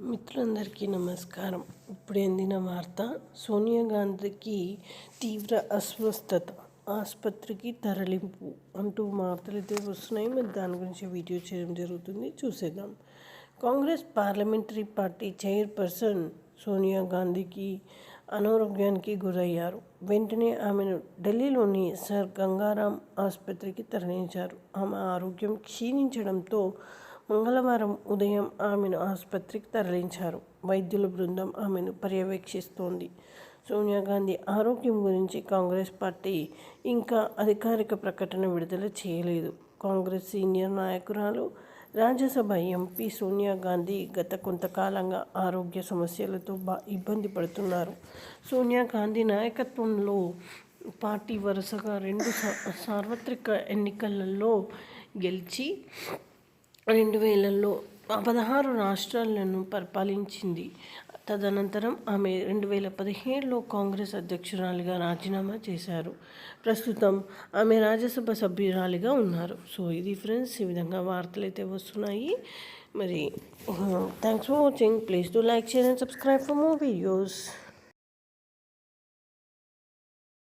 మిత్రులందరికీ నమస్కారం. ఇప్పుడు అందిన వార్త సోనియా గాంధీకి తీవ్ర అస్వస్థత ఆసుపత్రికి తరలింపు అంటూ వార్తలు అయితే వస్తున్నాయి. మరి దాని గురించి వీడియో చేయడం జరుగుతుంది. చూసేద్దాం. Congress parliamentary party chairperson Sonia గాంధీకి అనారోగ్యానికి గురయ్యారు. వెంటనే ఆమెను ఢిల్లీలోని సర్ గంగారాం ఆసుపత్రికి తరలించారు. ఆమె ఆరోగ్యం క్షీణించడంతో మంగళవారం ఉదయం ఆమెను ఆసుపత్రికి తరలించారు. వైద్యుల బృందం ఆమెను పర్యవేక్షిస్తోంది. సోనియా గాంధీ ఆరోగ్యం గురించి కాంగ్రెస్ పార్టీ ఇంకా అధికారిక ప్రకటన విడుదల చేయలేదు. కాంగ్రెస్ సీనియర్ నాయకురాలు రాజ్యసభ ఎంపీ సోనియా గాంధీ గత కొంతకాలంగా ఆరోగ్య సమస్యలతో బా ఇబ్బంది పడుతున్నారు. సోనియా గాంధీ నాయకత్వంలో పార్టీ వరుసగా రెండు సార్వత్రిక ఎన్నికలలో గెలిచి రెండు వేలలో పదహారు రాష్ట్రాలను పరిపాలించింది. తదనంతరం ఆమె రెండు వేల పదిహేడులో కాంగ్రెస్ అధ్యక్షురాలిగా రాజీనామా చేశారు. ప్రస్తుతం ఆమె రాజ్యసభ సభ్యురాలిగా ఉన్నారు. సో ఇది ఫ్రెండ్స్ ఈ విధంగా వార్తలు అయితే వస్తున్నాయి. మరి thanks for watching please to like share and subscribe for more videos